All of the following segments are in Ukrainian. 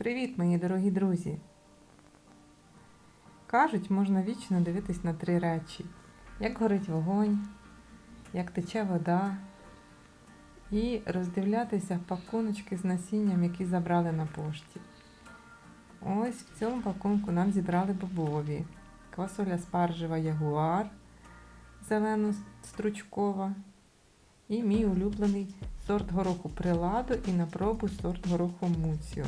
Привіт, мої дорогі друзі! Кажуть, можна вічно дивитись на три речі: як горить вогонь, як тече вода, і роздивлятися пакуночки з насінням, які забрали на пошті. Ось в цьому пакунку нам зібрали бобові. Квасоля спаржева ягуар зелено стручкова. І мій улюблений сорт гороху приладу і на пробу сорт гороху муціо.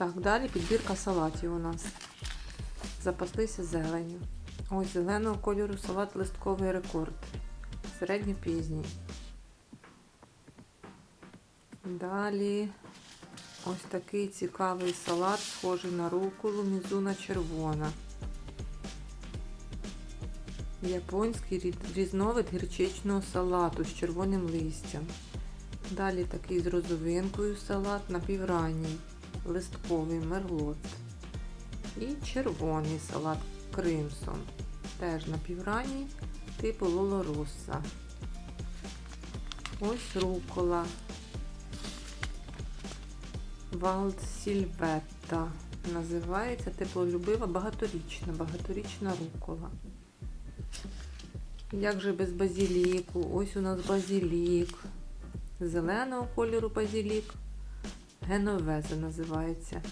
Так, далі підбірка салатів у нас. Запаслися зеленю. Ось зеленого кольору салат листковий рекорд. Середньопізній. Далі ось такий цікавий салат, схожий на руколу, мізуна червона. Японський різновид гірчичного салату з червоним листям. Далі такий з розовинкою салат напівранній, листковий мерлот. І червоний салат кримсон. Теж напівранній, типу лолороса. Ось рукола. Валд Сільветта. Називається теплолюбива багаторічна, багаторічна рукола. Як же без базіліку? Ось у нас базілік. Зеленого кольору базілік. Геновезе називається.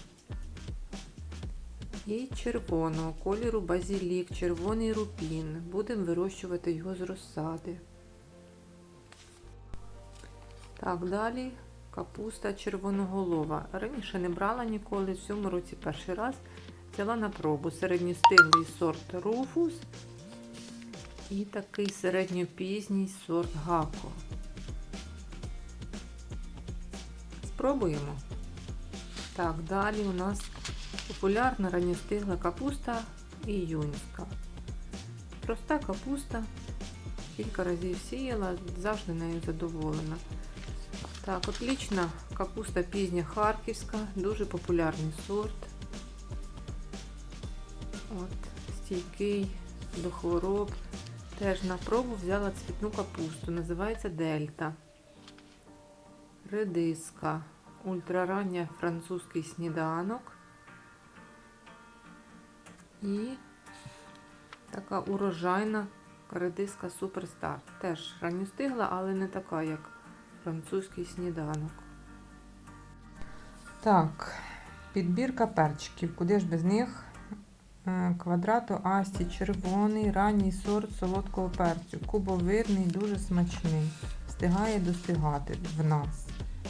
І червоного кольору базілік, червоний рупін. Будемо вирощувати його з розсади. Так, далі капуста червоноголова. Раніше не брала ніколи, в цьому році перший раз взяла на пробу середньостиглий сорт руфус і такий середньопізній сорт гако. Спробуємо. Так, далі у нас популярна ранньостигла капуста і юнська. Проста капуста. Кілька разів сіяла, завжди нею задоволена. Так, отлічна капуста пізня харківська, дуже популярний сорт. От, стійкий до хвороб. Теж на пробу взяла цвітну капусту, називається Дельта. Редиска. Ультрарання французький сніданок. І така урожайна редиска Суперстар. Теж ранньостигла, але не така, як французький сніданок. Так, підбірка перчиків. Куди ж без них? Е, Квадрато Асті червоний, ранній сорт солодкого перцю. Кубовидний, дуже смачний. Встигає достигати в нас,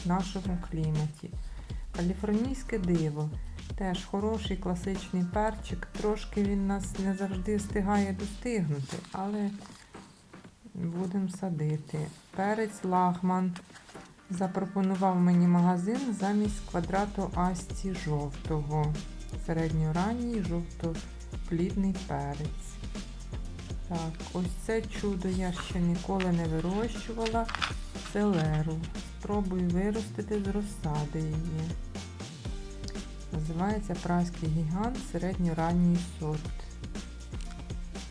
в нашому кліматі. Каліфорнійське диво. Теж хороший класичний перчик. Трошки він нас не завжди встигає достигнути, але будемо садити. Перець лагман запропонував мені магазин замість квадрату Асті жовтого. Середньоранній жовтоплідний перець. Так, ось це чудо я ще ніколи не вирощувала. Селеру. Спробую виростити з розсади її. Називається Празький гігант середньоранній сорт.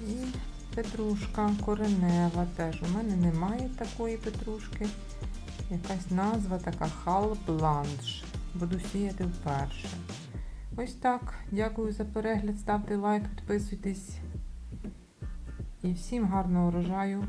І петрушка коренева теж. У мене немає такої петрушки. Якась назва така хал бланш. Буду сіяти вперше. Ось так. Дякую за перегляд. Ставте лайк, підписуйтесь. І всім гарного урожаю.